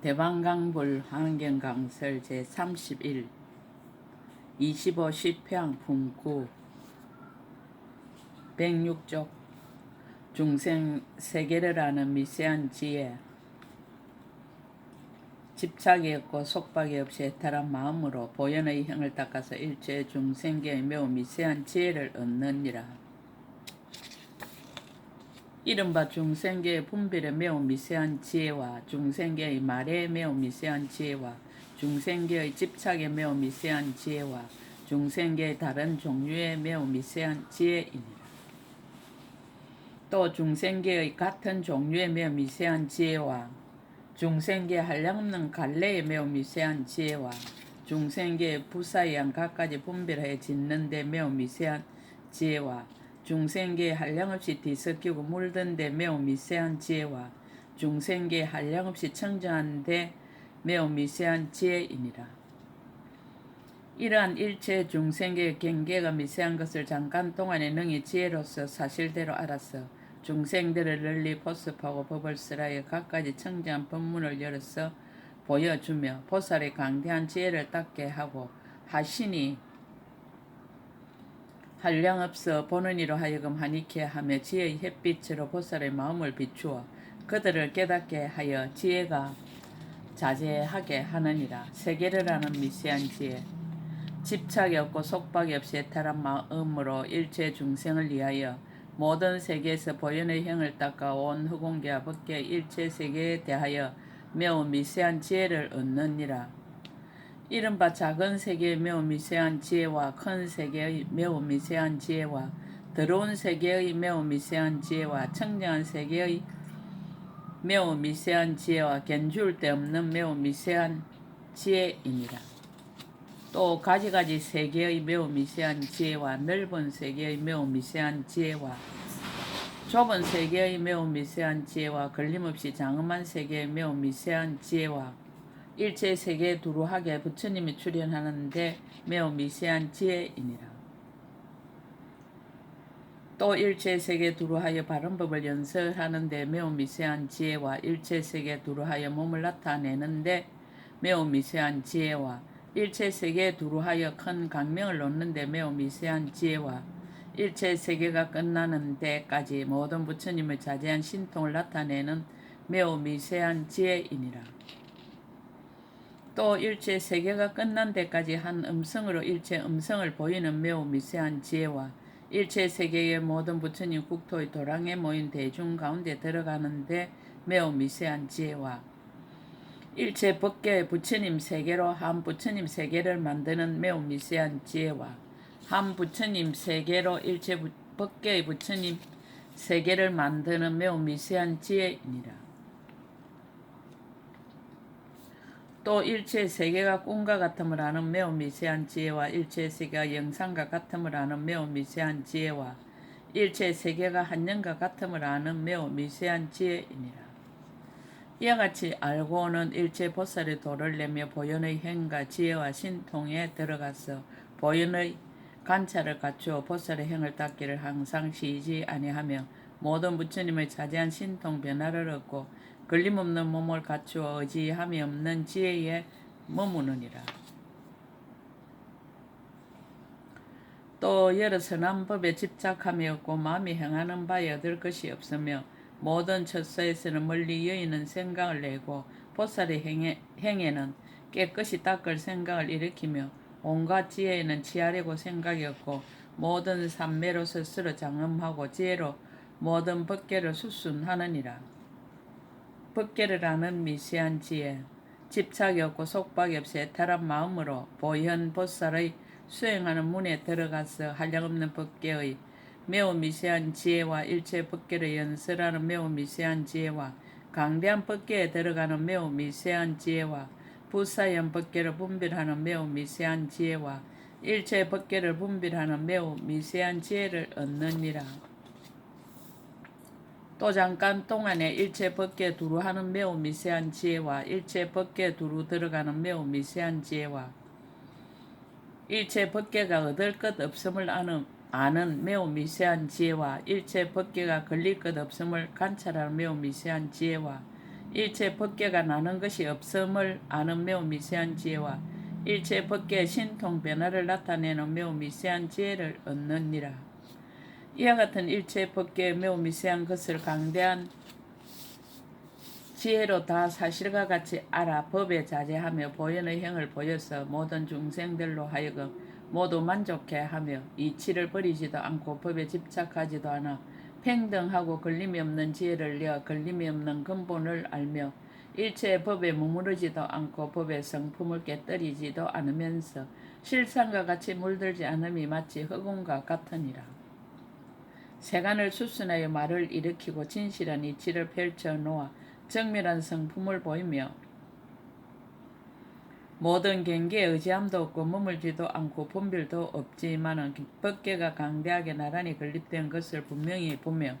대방강불 환경 강설 제31 25 10평 품구 106쪽 중생 세계를 아는 미세한 지혜 집착이 없고 속박이 없이 애탈한 마음으로 보현의 형을 닦아서 일체 중생계의 매우 미세한 지혜를 얻느니라. 이른바 중생계의 분별의 매우 미세한 지혜와 중생계의 말의 매우 미세한 지혜와 중생계의 집착의 매우 미세한 지혜와 중생계의 다른 종류의 매우 미세한 지혜이니라. 또 중생계의 같은 종류의 매우 미세한 지혜와 중생계 한량없는 갈래의 매우 미세한 지혜와 중생계의 부사이한 갖가지 분별하여 짓는데 매우 미세한 지혜와 중생계의 한량없이 뒤섞이고 물든데 매우 미세한 지혜와 중생계의 한량없이 청정한데 매우 미세한 지혜이니라. 이러한 일체 중생계의 경계가 미세한 것을 잠깐 동안에 능히 지혜로서 사실대로 알았어 중생들을 널리 보습하고 법을 쓰라여 갖가지 청정한 법문을 열어서 보여주며 보살의 강대한 지혜를 닦게 하고 하시니 한량 없어 보는 이로 하여금 하니케 하며 지혜의 햇빛으로 보살의 마음을 비추어 그들을 깨닫게 하여 지혜가 자제하게 하느니라 세계를 아는 미세한 지혜 집착이 없고 속박이 없이 애탈한 마음으로 일체 중생을 위하여 모든 세계에서 보현의 형을 닦아 온 흑공계와 법계 일체 세계에 대하여 매우 미세한 지혜를 얻느니라. 이른바 작은 세계의 매우 미세한 지혜와 큰 세계의 매우 미세한 지혜와 더러운 세계의 매우 미세한 지혜와 청정한 세계의 매우 미세한 지혜와 견줄 데 없는 매우 미세한 지혜이니라. 또 가지가지 세계의 매우 미세한 지혜와 넓은 세계의 매우 미세한 지혜와 좁은 세계의 매우 미세한 지혜와 걸림없이 장엄한 세계의 매우 미세한 지혜와 일체 세계에 두루하게 부처님이 출현하는데 매우 미세한 지혜이니라. 또 일체 세계 두루하여 바른 법을 연설하는데 매우 미세한 지혜와 일체 세계 두루하여 몸을 나타내는데 매우 미세한 지혜와 일체 세계에 두루하여 큰 강명을 놓는데 매우 미세한 지혜와 일체 세계가 끝나는 데까지 모든 부처님의 자제한 신통을 나타내는 매우 미세한 지혜이니라. 또 일체 세계가 끝난 데까지 한 음성으로 일체 음성을 보이는 매우 미세한 지혜와 일체 세계의 모든 부처님 국토의 도랑에 모인 대중 가운데 들어가는데 매우 미세한 지혜와 일체 법계의 부처님 세계로 한 부처님 세계를 만드는 매우 미세한 지혜와 한 부처님 세계로 일체 부, 법계의 부처님 세계를 만드는 매우 미세한 지혜이니라. 또 일체 세계가 꿈과 같음을 아는 매우 미세한 지혜와 일체 세계가 영상과 같음을 아는 매우 미세한 지혜와 일체 세계가 한영과 같음을 아는 매우 미세한 지혜이니라. 이와 같이 알고는 일체 보살의 도를 내며 보현의 행과 지혜와 신통에 들어가서 보현의 관찰을 갖추어 보살의 행을 닦기를 항상 쉬지 아니하며 모든 부처님의 자제한 신통 변화를 얻고 걸림없는 몸을 갖추어 의지함이 없는 지혜에 머무느니라. 또 여러 선한 법에 집착함이 없고 마음이 행하는 바에 얻을 것이 없으며 모든 처소에서는 멀리 여인은 생각을 내고 보살의 행에, 행에는 깨끗이 닦을 생각을 일으키며 온갖 지혜에는 치하려고 생각이 없고 모든 삼매로 스스로 장엄하고 지혜로 모든 법계를 수순하느니라. 법계를 아는 미세한 지혜, 집착이 없고 속박이 없이 애탈한 마음으로 보현 보살의 수행하는 문에 들어가서 한량없는 법계의 매우 미세한 지혜와 일체 법계를 연설하는 매우 미세한 지혜와 강대한 법계에 들어가는 매우 미세한 지혜와 부사연 법계를 분별하는 매우 미세한 지혜와 일체 법계를 분별하는 매우 미세한 지혜를 얻느니라. 또 잠깐 동안에 일체 법계 두루 하는 매우 미세한 지혜와 일체 법계 두루 들어가는 매우 미세한 지혜와 일체 법계가 얻을 것 없음을 아는, 아는 매우 미세한 지혜와 일체 법계가 걸릴 것 없음을 관찰하는 매우 미세한 지혜와 일체 법계가 나는 것이 없음을 아는 매우 미세한 지혜와 일체 법계의 신통 변화를 나타내는 매우 미세한 지혜를 얻느니라. 이와 같은 일체 법계의 매우 미세한 것을 강대한 지혜로 다 사실과 같이 알아 법에 자제하며 보현의 형을 보여서 모든 중생들로 하여금 모두 만족해 하며 이치를 버리지도 않고 법에 집착하지도 않아 평등하고 걸림이 없는 지혜를 내어 걸림이 없는 근본을 알며 일체의 법에 머무르지도 않고 법의 성품을 깨뜨리지도 않으면서 실상과 같이 물들지 않음이 마치 흑운과 같으니라. 세간을 수순하여 말을 일으키고 진실한 이치를 펼쳐 놓아 정밀한 성품을 보이며 모든 경계에 의지함도 없고 머물지도 않고 분별도 없지만은 법계가 강대하게 나란히 건립된 것을 분명히 보며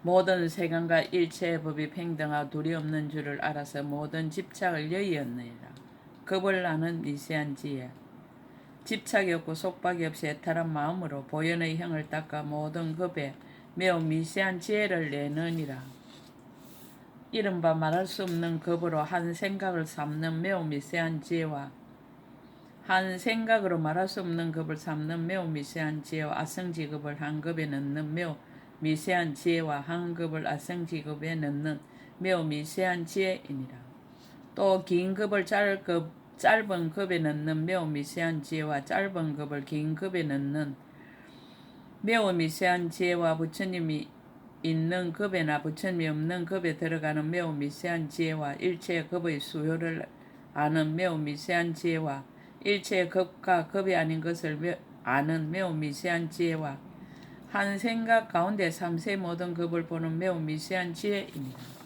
모든 세간과 일체의 법이 평등하고 둘이 없는 줄을 알아서 모든 집착을 여의었느니라. 겁을 나는 미세한 지혜 집착이 없고 속박이 없이 애탈한 마음으로 보현의 형을 닦아 모든 겁에 매우 미세한 지혜를 내느니라. 이른바 말할 수 없는 겁으로 한 생각을 삼는 매우 미세한 지혜와 한 생각으로 말할 수 없는 겁을 삼는 매우 미세한 지혜와 아성지급을 한 겁에 넣는 매우 미세한 지혜와 한 겁을 아성지급에 넣는 매우 미세한 지혜이니라. 또 긴 겁을 짧 급, 짧은 겁에 넣는 매우 미세한 지혜와 짧은 겁을 긴 겁에 넣는 매우 미세한 지혜와 부처님이 있는 급에나 부처님이 없는 급에 들어가는 매우 미세한 지혜와 일체의 급의 수요를 아는 매우 미세한 지혜와 일체의 급과 급이 아닌 것을 매- 아는 매우 미세한 지혜와 한 생각 가운데 삼세 모든 급을 보는 매우 미세한 지혜입니다.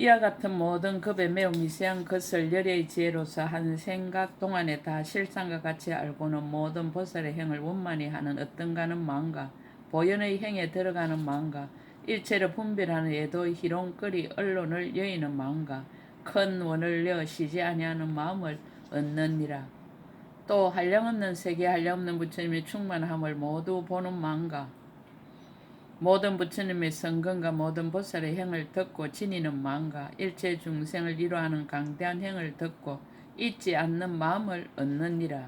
이와 같은 모든 급의 매우 미세한 것을 열의 지혜로서 한 생각 동안에 다 실상과 같이 알고는 모든 보살의 행을 원만히 하는 어떤가는 마음과 보현의 행에 들어가는 마음과 일체를 분별하는 예도 희롱거리 언론을 여의는 마음과 큰 원을 내어 쉬지 아니하는 마음을 얻느니라. 또 한량없는 세계 한량없는 부처님의 충만함을 모두 보는 마음과 모든 부처님의 성근과 모든 보살의 행을 듣고 지니는 마음과 일체 중생을 위로하는 강대한 행을 듣고 잊지 않는 마음을 얻느니라.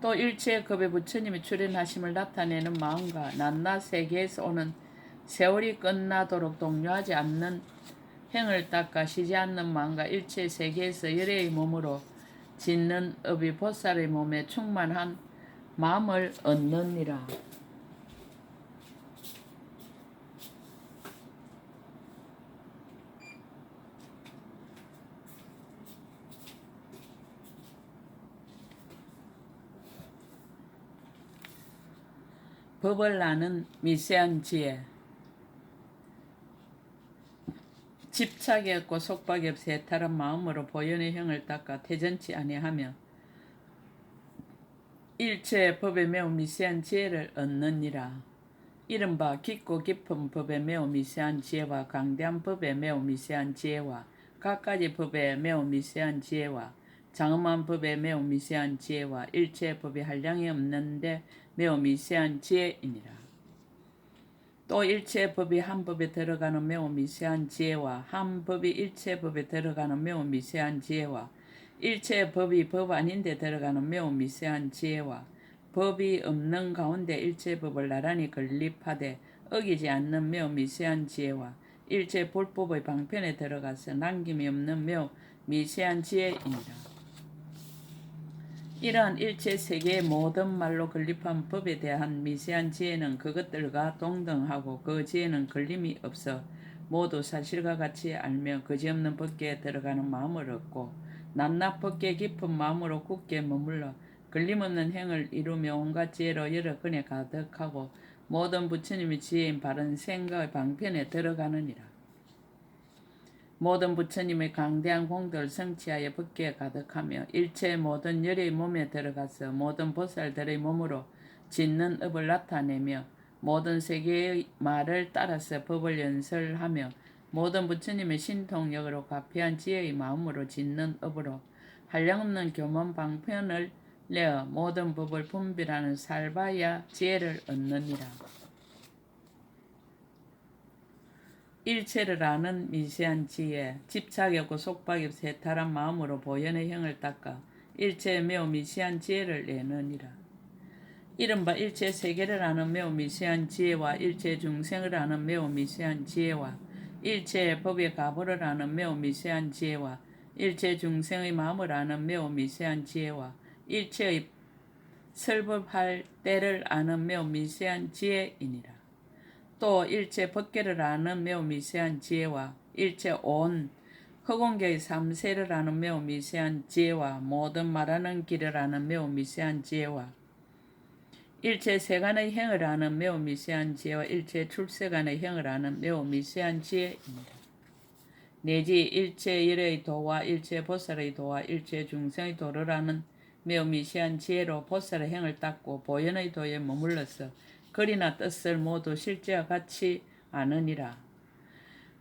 또 일체의 급의 부처님이 출현하심을 나타내는 마음과 낱낱 세계에서 오는 세월이 끝나도록 동요하지 않는 행을 닦아 쉬지 않는 마음과 일체 세계에서 열애의 몸으로 짓는 업이 보살의 몸에 충만한 마음을 얻느니라. 법을 아는 미세한 지혜 집착이 없고 속박이 없이 해탈한 마음으로 보현의 형을 닦아 태전치 아니하며 일체의 법에 매우 미세한 지혜를 얻느니라. 이른바 깊고 깊은 법에 매우 미세한 지혜와 강대한 법에 매우 미세한 지혜와 갖가지 법에 매우 미세한 지혜와 장엄한 법에 매우 미세한 지혜와 일체의 법이 한량이 없는데 매우 미세한 지혜이니라. 또 일체 법이 한 법에 들어가는 매우 미세한 지혜와 한 법이 일체 법에 들어가는 매우 미세한 지혜와 일체 법이 법 아닌데 들어가는 매우 미세한 지혜와 법이 없는 가운데 일체 법을 나란히 건립하되 어기지 않는 매우 미세한 지혜와 일체 불법의 방편에 들어가서 남김이 없는 매우 미세한 지혜입니다. 이러한 일체 세계의 모든 말로 건립한 법에 대한 미세한 지혜는 그것들과 동등하고 그 지혜는 걸림이 없어 모두 사실과 같이 알며 그지없는 법계에 들어가는 마음을 얻고 낱낱 법계 깊은 마음으로 굳게 머물러 걸림없는 행을 이루며 온갖 지혜로 여러 근에 가득하고 모든 부처님의 지혜인 바른 생각의 방편에 들어가느니라. 모든 부처님의 강대한 공덕을 성취하여 법계에 가득하며 일체 모든 열의 몸에 들어가서 모든 보살들의 몸으로 짓는 업을 나타내며 모든 세계의 말을 따라서 법을 연설하며 모든 부처님의 신통력으로 가피한 지혜의 마음으로 짓는 업으로 한량없는 교문 방편을 레어 모든 법을 분별하는 살바야 지혜를 얻느니라. 일체를 아는 미세한 지혜, 집착이 없고 속박이 없이 해탈한 마음으로 보현의 형을 닦아 일체의 매우 미세한 지혜를 내느니라. 이른바 일체 세계를 아는 매우 미세한 지혜와 일체 중생을 아는 매우 미세한 지혜와 일체의 법의 가보를 아는 매우 미세한 지혜와 일체 중생의 마음을 아는 매우 미세한 지혜와 일체의 설법할 때를 아는 매우 미세한 지혜이니라. 또 일체 법계를 아는 매우 미세한 지혜와 일체 온 허공계의 삼세를 아는 매우 미세한 지혜와 모든 말하는 길을 아는 매우 미세한 지혜와 일체 세간의 행을 아는 매우 미세한 지혜와 일체 출세간의 행을 아는 매우 미세한 지혜입니다. 내지 일체 일의 도와 일체 보살의 도와 일체 중생의 도를 아는 매우 미세한 지혜로 보살의 행을 닦고 보현의 도에 머물러서 거리나 뜻을 모두 실제와 같이 아느니라.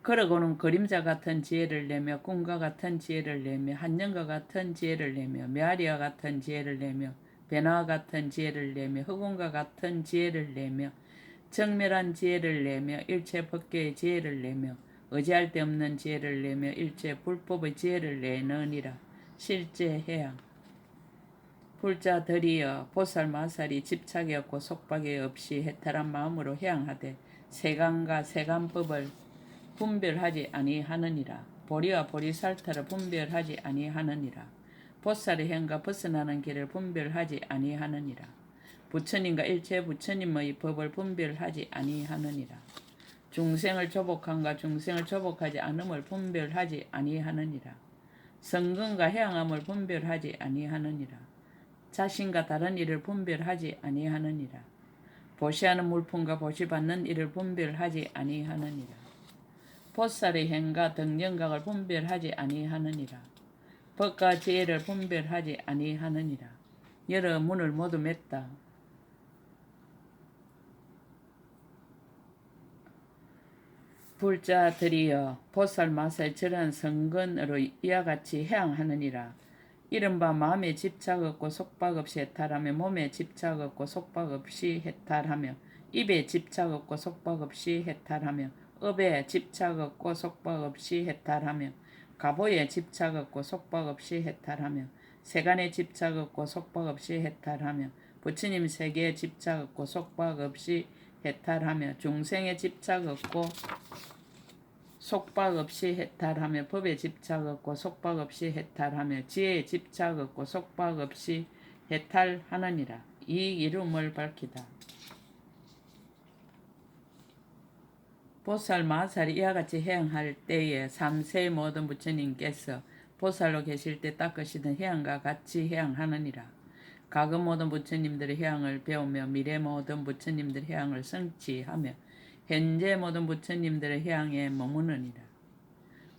그러고는 그림자 같은 지혜를 내며 꿈과 같은 지혜를 내며 한년과 같은 지혜를 내며 메아리와 같은 지혜를 내며 배나와 같은 지혜를 내며 흑운과 같은 지혜를 내며 정멸한 지혜를 내며 일체 법계의 지혜를 내며 의지할 데 없는 지혜를 내며 일체 불법의 지혜를 내느니라 실제 해양 불자들이여 보살마살이 집착이 없고 속박이 없이 해탈한 마음으로 해양하되 세간과 세간법을 분별하지 아니하느니라. 보리와 보리살타를 분별하지 아니하느니라. 보살의 행과 벗어나는 길을 분별하지 아니하느니라. 부처님과 일체 부처님의 법을 분별하지 아니하느니라. 중생을 조복함과 중생을 조복하지 않음을 분별하지 아니하느니라. 성근과 해양함을 분별하지 아니하느니라 자신과 다른 일을 분별하지 아니하느니라. 보시하는 물품과 보시받는 일을 분별하지 아니하느니라. 보살의 행과 등령각을 분별하지 아니하느니라. 법과 지혜를 분별하지 아니하느니라. 여러 문을 모두 맺다. 불자들이여 보살 마살 저런 성근으로 이와 같이 해양하느니라. 이른바 마음에 집착 없고 속박 없이 해탈하며 몸에 집착 없고 속박 없이 해탈하며 입에 집착 없고 속박 없이 해탈하며 업에 집착 없고 속박 없이 해탈하며 가보에 집착 없고 속박 없이 해탈하며 세간에 집착 없고 속박 없이 해탈하며 부처님 세계에 집착 없고 속박 없이 해탈하며 중생에 집착 없고 속박 없이 해탈하며 법에 집착 없고 속박 없이 해탈하며 지혜에 집착 없고 속박 없이 해탈하느니라. 이 이름을 밝히다. 보살 마살이 이와 같이 해양할 때에 삼세의 모든 부처님께서 보살로 계실 때 닦으시던 해양과 같이 해양하느니라. 과거 모든 부처님들의 해양을 배우며 미래 모든 부처님들의 해양을 성취하며 현재 모든 부처님들의 향에 머무느니라.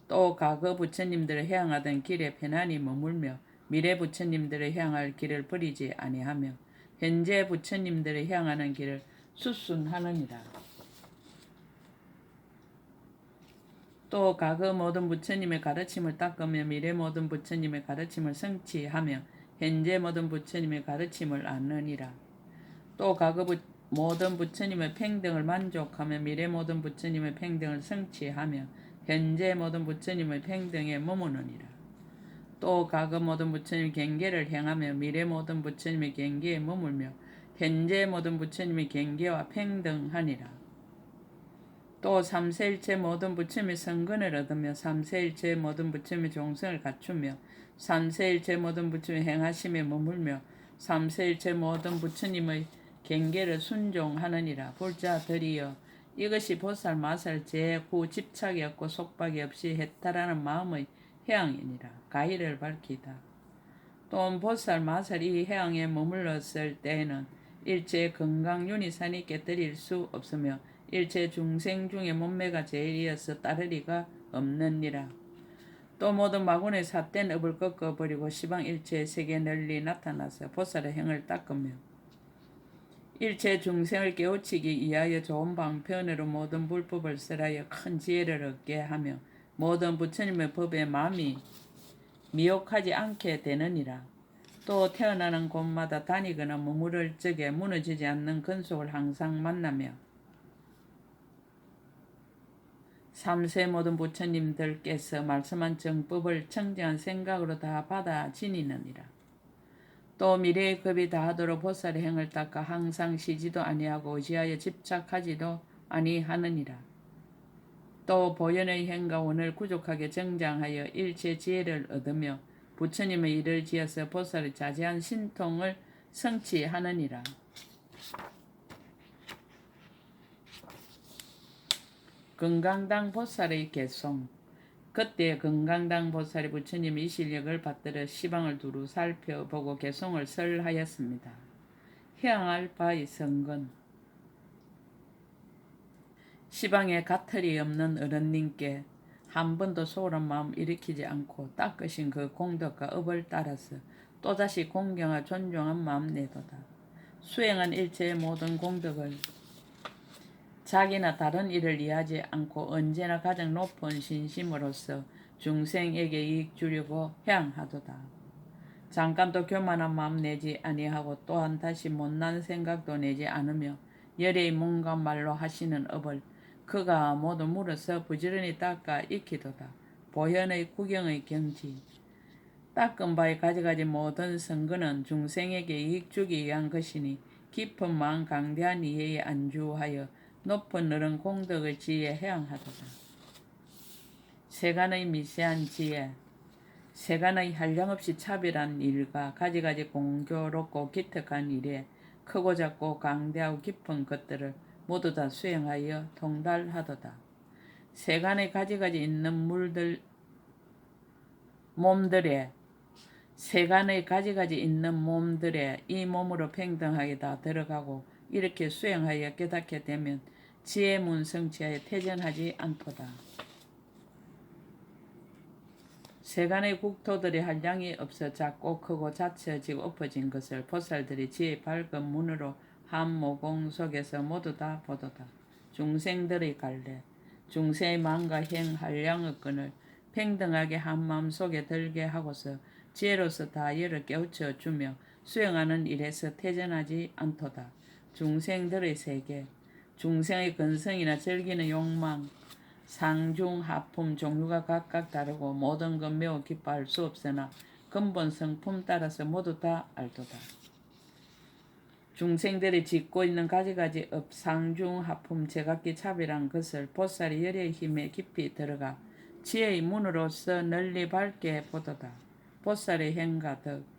또 과거 부처님들을 향하던 길에 편안히 머물며 미래 부처님들을 향할 길을 버리지 아니하며 현재 부처님들을 향하는 길을 수순하느니라. 또 과거 모든 부처님의 가르침을 닦으며 미래 모든 부처님의 가르침을 성취하며 현재 모든 부처님의 가르침을 안느니라. 또 과거 부 모든 부처님의 평등을 만족하며 미래 모든 부처님의 평등을 성취하며 현재 모든 부처님의 평등에 머무느니라. 또 과거 모든 부처님 경계를 행하며 미래 모든 부처님의 경계에 머물며 현재 모든 부처님의 경계와 평등하니라. 또 삼세일체 모든 부처님의 성근을 얻으며 삼세일체 모든 부처님의 종성을 갖추며 삼세일체 모든 부처님의 행하심에 머물며 삼세일체 모든 부처님의 경계를 순종하느니라. 불자들이여 이것이 보살 마살 제구 집착이 없고 속박이 없이 해탈하는 마음의 해양이니라. 가희를 밝히다. 또 보살 마살 이 해양에 머물렀을 때에는 일체 건강 윤희산이 깨뜨릴 수 없으며 일체 중생 중에 몸매가 제일이어서 따르리가 없느니라. 또 모든 마군의 삿된 업을 꺾어버리고 시방 일체 세계 널리 나타나서 보살의 행을 닦으며 일체 중생을 깨우치기 위하여 좋은 방편으로 모든 불법을 설하여 큰 지혜를 얻게 하며 모든 부처님의 법에 마음이 미혹하지 않게 되느니라. 또 태어나는 곳마다 다니거나 머무를 적에 무너지지 않는 근속을 항상 만나며 삼세 모든 부처님들께서 말씀한 정법을 청정한 생각으로 다 받아 지니느니라. 또 미래의 급이 다하도록 보살의 행을 닦아 항상 쉬지도 아니하고 의지하여 집착하지도 아니하느니라. 또 보현의 행과 원을 구족하게 정장하여 일체 지혜를 얻으며 부처님의 일을 지어서 보살의 자제한 신통을 성취하느니라. 건강당 보살의 개송 그때 건강당 보살이 부처님의 이 실력을 받들어 시방을 두루 살펴보고 개송을 설하였습니다. 향할 바의 성근 시방에 가틀이 없는 어른님께 한 번도 소홀한 마음 일으키지 않고 닦으신 그 공덕과 업을 따라서 또다시 공경하 존중한 마음 내도다. 수행한 일체의 모든 공덕을 자기나 다른 일을 이해하지 않고 언제나 가장 높은 신심으로서 중생에게 이익 주려고 향하도다. 잠깐도 교만한 마음 내지 아니하고 또한 다시 못난 생각도 내지 않으며 열의 몸과 말로 하시는 업을 그가 모두 물어서 부지런히 닦아 익히도다. 보현의 구경의 경지 닦은 바에 가져가지 모든 선거는 중생에게 이익 주기 위한 것이니 깊은 마음 강대한 이해에 안주하여 높은 너른 공덕을 지혜 해양하도다. 세간의 미세한 지혜 세간의 한량없이 차별한 일과 가지가지 공교롭고 기특한 일에 크고 작고 강대하고 깊은 것들을 모두 다 수행하여 통달하도다. 세간에 가지가지 있는 물들 몸들에 세간의 가지가지 있는 몸들에 이 몸으로 평등하게 다 들어가고 이렇게 수행하여 깨닫게 되면 지혜 문성치하에 퇴전하지 않도다. 세간의 국토들이 한량이 없어 작고 크고 자처지고 엎어진 것을 보살들이 지혜 밝은 문으로 한 모공 속에서 모두 다 보도다. 중생들의 갈래, 중생의 마음과 행 한량의 끈을 평등하게 한 마음 속에 들게 하고서 지혜로서 다 열을 깨우쳐 주며 수행하는 일에서 퇴전하지 않도다. 중생들의 세계, 중생의 근성이나 즐기는 욕망, 상중, 하품, 종류가 각각 다르고 모든 건 매우 기뻐할 수 없으나 근본 성품 따라서 모두 다 알도다. 중생들이 짓고 있는 가지가지 업, 상중, 하품, 제각기 차별한 것을 보살이 열의 힘에 깊이 들어가 지혜의 문으로서 널리 밝게 보도다. 보살의 행가 덕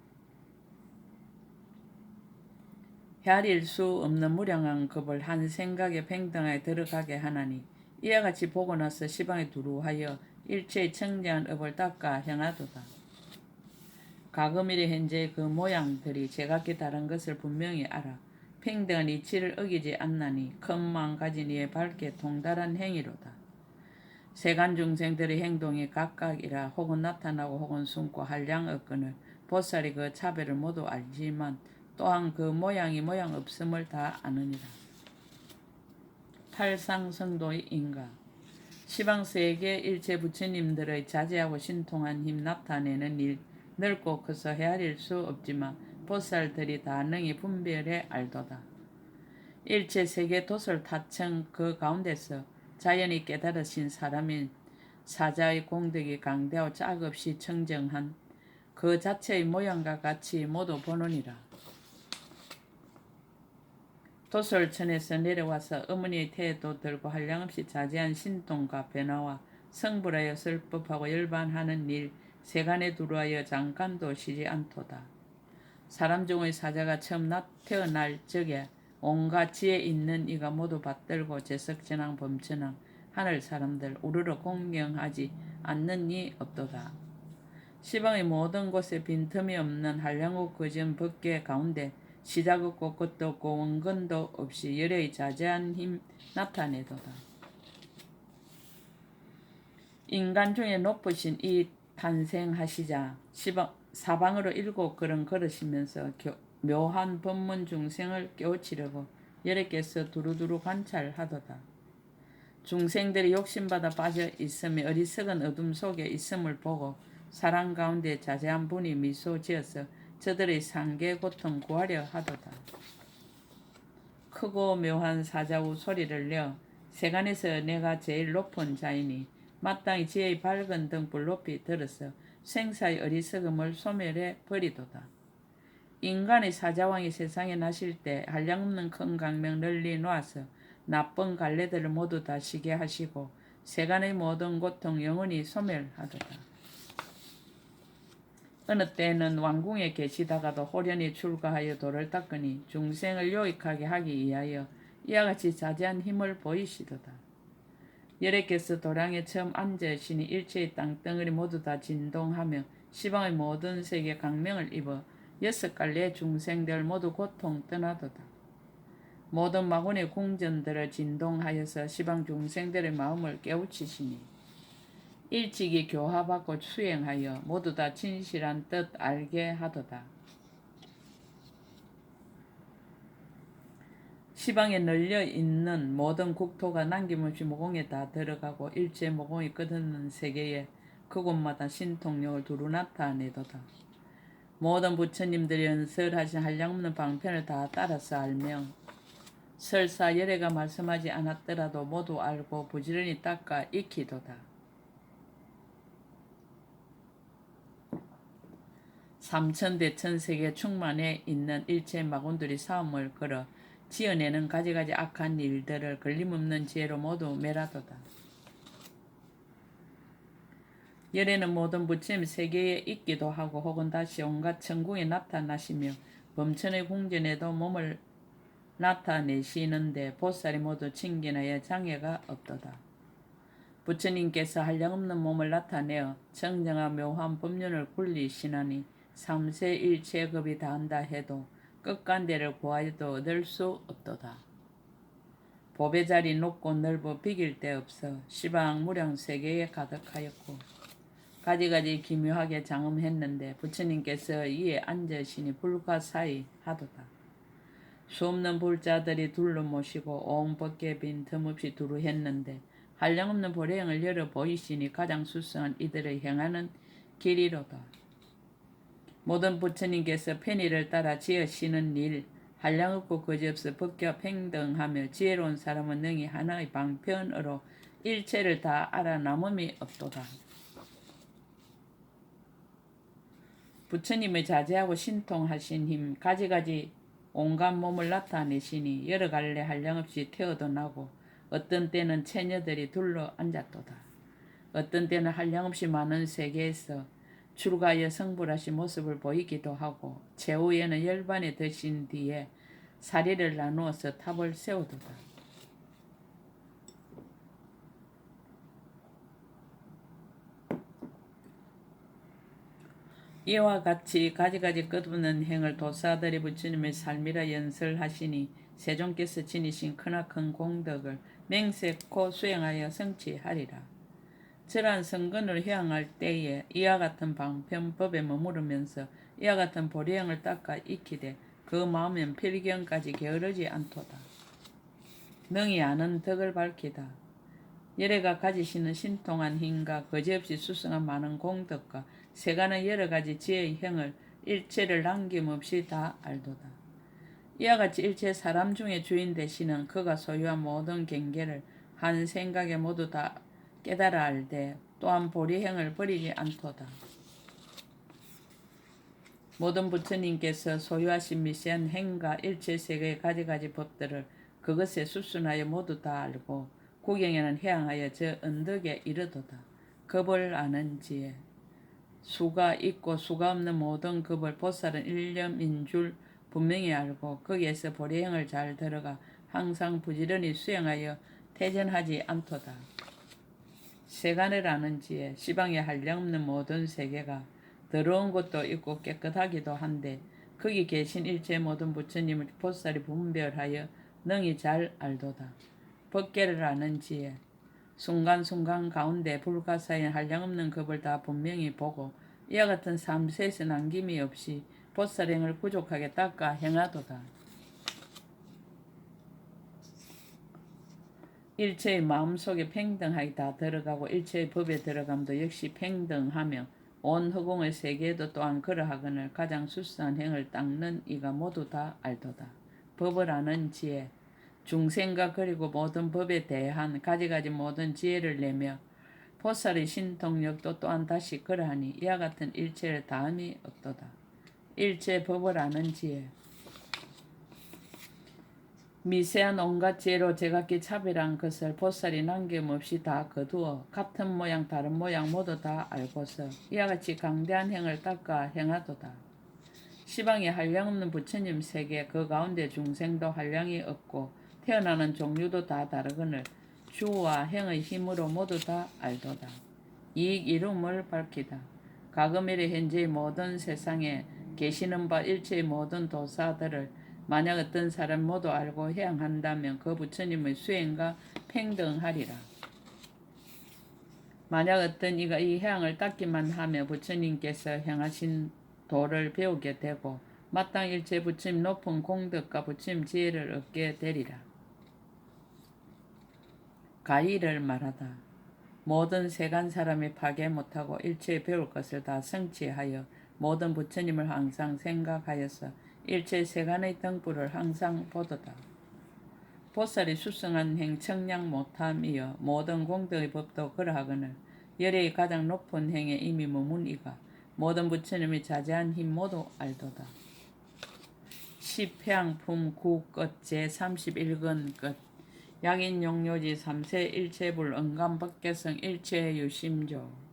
헤아릴 수 없는 무량한 급을 한 생각에 평등하게 들어가게 하나니 이와 같이 보고 나서 시방에 두루하여 일체의 청정한 업을 닦아 행하도다. 가금일의 현재 그 모양들이 제각기 다른 것을 분명히 알아 평등한 이치를 어기지 않나니 큰 마음 가진 이에 밝게 통달한 행위로다. 세간 중생들의 행동이 각각이라 혹은 나타나고 혹은 숨고 한량 없거늘 보살이 그 차별을 모두 알지만 또한 그 모양이 모양 없음을 다 아느니라. 탈상성도의 인가 시방세계 일체 부처님들의 자제하고 신통한 힘 나타내는 일 넓고 커서 헤아릴 수 없지만 보살들이 다 능히 분별해 알도다. 일체 세계 도설 타청 그 가운데서 자연이 깨달으신 사람인 사자의 공덕이 강대하고 짝없이 청정한 그 자체의 모양과 같이 모두 보느니라. 도솔천에서 내려와서 어머니의 태도 들고 한량없이 자제한 신동과 변화와 성불하여 설법하고 열반하는 일 세간에 들어와여 잠깐도 쉬지 않도다. 사람 중의 사자가 처음 나 태어날 적에 온갖 지혜 있는 이가 모두 받들고 제석전왕 범천왕 하늘 사람들 우르르 공경하지 않는 이 없도다. 시방의 모든 곳에 빈틈이 없는 한량국 거전 법계 가운데 시작 없고 끝도 없고 원근도 없이 열의 자제한 힘 나타내도다. 인간 중에 높으신 이 탄생하시자 시방, 사방으로 일곱 걸음 걸으시면서 교, 묘한 법문 중생을 깨우치려고 여러께서 두루두루 관찰하도다. 중생들이 욕심받아 빠져 있으며 어리석은 어둠 속에 있음을 보고 사랑 가운데 자세한 분이 미소 지어서 저들의 상계 고통 구하려 하도다. 크고 묘한 사자우 소리를 내어 세간에서 내가 제일 높은 자이니 마땅히 지혜의 밝은 등불 높이 들어서 생사의 어리석음을 소멸해 버리도다. 인간의 사자왕이 세상에 나실 때 한량없는 큰 강명 널리 놓아서 나쁜 갈래들을 모두 다 쉬게 하시고 세간의 모든 고통 영원히 소멸하도다. 어느 때는 왕궁에 계시다가도 호련히 출가하여 돌을 닦으니 중생을 요익하게 하기 위하여 이와 같이 자제한 힘을 보이시도다. 여래께서 도량에 처음 앉으시니 일체의 땅덩어리 모두 다 진동하며 시방의 모든 세계 강명을 입어 여섯 갈래의 중생들 모두 고통 떠나도다. 모든 마군의 궁전들을 진동하여서 시방 중생들의 마음을 깨우치시니 일찍이 교화받고 수행하여 모두 다 진실한 뜻 알게 하도다. 시방에 널려 있는 모든 국토가 남김없이 모공에 다 들어가고 일체 모공이 끝없는 세계에 그곳마다 신통력을 두루 나타내도다. 모든 부처님들이 연설하신 한량없는 방편을 다 따라서 알며 설사 열애가 말씀하지 않았더라도 모두 알고 부지런히 닦아 익히도다. 삼천대천 세계 충만에 있는 일체 마군들이 싸움을 걸어 지어내는 가지가지 악한 일들을 걸림없는 지혜로 모두 멸하도다. 열애는 모든 부처님 세계에 있기도 하고 혹은 다시 온갖 천궁에 나타나시며 범천의 궁전에도 몸을 나타내시는데 보살이 모두 칭긴하여 장애가 없도다. 부처님께서 한량없는 몸을 나타내어 정정한 묘한 법륜을 굴리시나니 삼세 일체급이 다한다 해도 끝간대를 구하여도 얻을 수 없도다. 보배 자리 높고 넓어 비길 데 없어 시방 무량 세계에 가득하였고 가지가지 기묘하게 장엄했는데 부처님께서 이에 앉으시니 불과 사이 하도다. 수없는 불자들이 둘러 모시고 온 벗게 빈 틈없이 두루 했는데 한량없는 보령을 열어 보이시니 가장 수성한 이들의 행하는 길이로다. 모든 부처님께서 편의를 따라 지으시는 일 한량없고 거지없어 법과 평등하며 지혜로운 사람은 능히 하나의 방편으로 일체를 다 알아 남음이 없도다. 부처님의 자제하고 신통하신 힘 가지가지 온갖 몸을 나타내시니 여러 갈래 한량없이 태어도 나고 어떤 때는 처녀들이 둘러 앉았도다. 어떤 때는 한량없이 많은 세계에서 출가하여 성불하신 모습을 보이기도 하고 최후에는 열반에 드신 뒤에 사리를 나누어서 탑을 세우도다. 이와 같이 가지가지 끝없는 행을 도사들이 부처님의 삶이라 연설하시니 세종께서 지니신 크나큰 공덕을 맹세코 수행하여 성취하리라. 저러한 성근을 향할 때에 이와 같은 방편법에 머무르면서 이와 같은 보리행을 닦아 익히되 그 마음엔 필경까지 게으르지 않도다. 능히 아는 덕을 밝히다. 열애가 가지시는 신통한 힘과 거지없이 수성한 많은 공덕과 세간의 여러 가지 지혜의 형을 일체를 남김없이 다 알도다. 이와 같이 일체 사람 중에 주인 되시는 그가 소유한 모든 경계를 한 생각에 모두 다 깨달아 알되 또한 보리행을 버리지 않도다. 모든 부처님께서 소유하신 미세한 행과 일체 세계의 가지가지 법들을 그것에 수순하여 모두 다 알고 구경에는 해양하여 저 언덕에 이르도다. 겁을 아는 지혜. 수가 있고 수가 없는 모든 급을 보살은 일념인 줄 분명히 알고 거기에서 보리행을 잘 들어가 항상 부지런히 수행하여 퇴전하지 않도다. 세간을 아는 지에 시방에 한량없는 모든 세계가 더러운 것도 있고 깨끗하기도 한데 거기 계신 일체 모든 부처님을 보살이 분별하여 능히 잘 알도다. 법계를 아는 지에 순간순간 가운데 불가사의 한량없는 겁을 다 분명히 보고 이와 같은 삼세에서 남김이 없이 보살행을 부족하게 닦아 행하도다. 일체의 마음속에 평등하게 다 들어가고 일체의 법에 들어감도 역시 평등하며 온 허공의 세계에도 또한 그러하거늘 가장 수수한 행을 닦는 이가 모두 다 알도다. 법을 아는 지혜, 중생과 그리고 모든 법에 대한 가지가지 모든 지혜를 내며 보살의 신통력도 또한 다시 그러하니 이와 같은 일체를 다음이 없도다. 일체 법을 아는 지혜. 미세한 온갖 지혜로 제각기 차별한 것을 보살이 남김없이 다 거두어 같은 모양 다른 모양 모두 다 알고서 이와 같이 강대한 행을 닦아 행하도다. 시방에 한량 없는 부처님 세계 그 가운데 중생도 한량이 없고 태어나는 종류도 다 다르거늘 주와 행의 힘으로 모두 다 알도다. 이익 이름을 밝히다. 가금일의 현재의 모든 세상에 계시는 바 일체의 모든 도사들을 만약 어떤 사람 모두 알고 해양한다면 그 부처님의 수행과 평등하리라. 만약 어떤 이가 이 해양을 닦기만 하며 부처님께서 행하신 도를 배우게 되고 마땅 일체 부처님 높은 공덕과 부처님 지혜를 얻게 되리라. 가의를 말하다. 모든 세간 사람이 파괴 못하고 일체 배울 것을 다 성취하여 모든 부처님을 항상 생각하여서 일체 세간의 등불을 항상 보도다. 보살이 수승한 행 청량 못함이여 모든 공덕의 법도 그러하거늘 열의 가장 높은 행에 이미 머문 이가 모든 부처님의 자제한 힘 모두 알도다. 십향품 구끝 제31근 끝 약인 용료지 3세 일체불 응감법계성 일체유심조